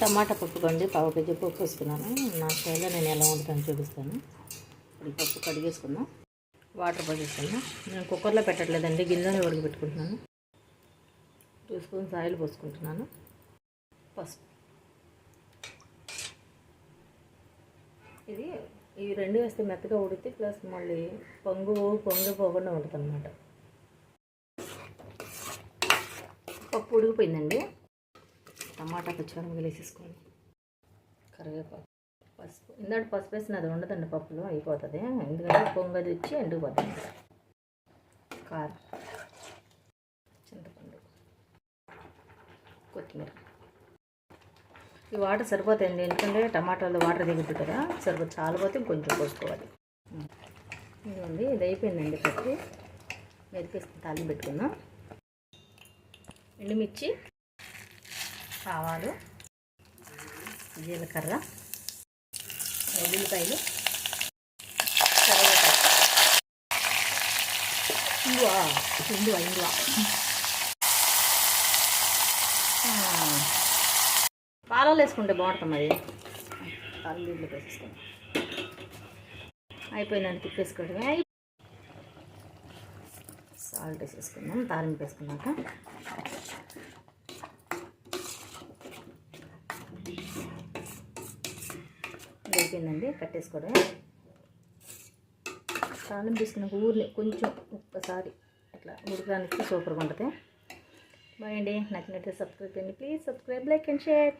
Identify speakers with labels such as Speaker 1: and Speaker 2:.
Speaker 1: టమాటా పప్పు కండి పావు కేజీ పప్పు వేసుకున్నాను. నా స్టైల్లో నేను ఎలా వండుతాను చూపిస్తాను. ఇప్పుడు పప్పు కడిగేసుకుందాం. వాటర్ పోసేసుకుందాం. నేను కుక్కర్లో పెట్టట్లేదండి గిన్నెలో ఉడక పెట్టుకుంటున్నాను? టూ స్పూన్స్ ఆయిల్ పోసుకుంటున్నాను. పసుపు. ఇది ఈ రెండు వేస్తే మెత్తగా ఉడితే ప్లస్ మళ్ళీ పొంగు పొంగు పోకుండా ఉంటుంది అన్నమాట పప్పు ఉడికిపోయిందండి. టమాటా పచ్చిమిరపకాయలు వేసేసుకోండి కరివేపాకు పసుపు. ఇందాడు పసుపు వేసిన అది ఉండదండి పప్పులో అయిపోతుంది. ఎందుకంటే పొంగది వచ్చి ఎండిపోతుంది కారం చింతపండు కొత్తిమీర. ఈ వాటర్ సరిపోతాయండి. ఎందుకంటే టమాటాలు వాటర్ దిగుద్ది కదా సరిపో చాలా పోతే కొంచెం పోసుకోవాలి ఇదిగోండి ఇది అయిపోయిందండి పప్పు. మెరిపేసి తాళి పెట్టుకుందాం. ఎండుమిర్చి. ఆవాలు జీలకర్ర ఉల్లిపాయలు కరివేపాకు. ఇంగువ ఇంగువ. ఇంగువ పాలలో వేసుకుంటే బాగుంటుంది మరి. పాలు నీళ్ళు వేసేసుకుంటాం అయిపోయిందని తిప్పేసుకోవడమే. సాల్ట్ వేసేసుకుందాం తాలింపు వేసుకున్నాక. అయిపోయిందండి కట్టేసుకోవడం. తాలింపు తీసుకున్నాక ఊరిని కొంచెం ఒక్కసారి అట్లా ఉడకడానికి సూపర్గా ఉంటుంది. బాయ్ అండి నచ్చినట్టు సబ్స్క్రైబ్ చేయండి. Please subscribe like and share.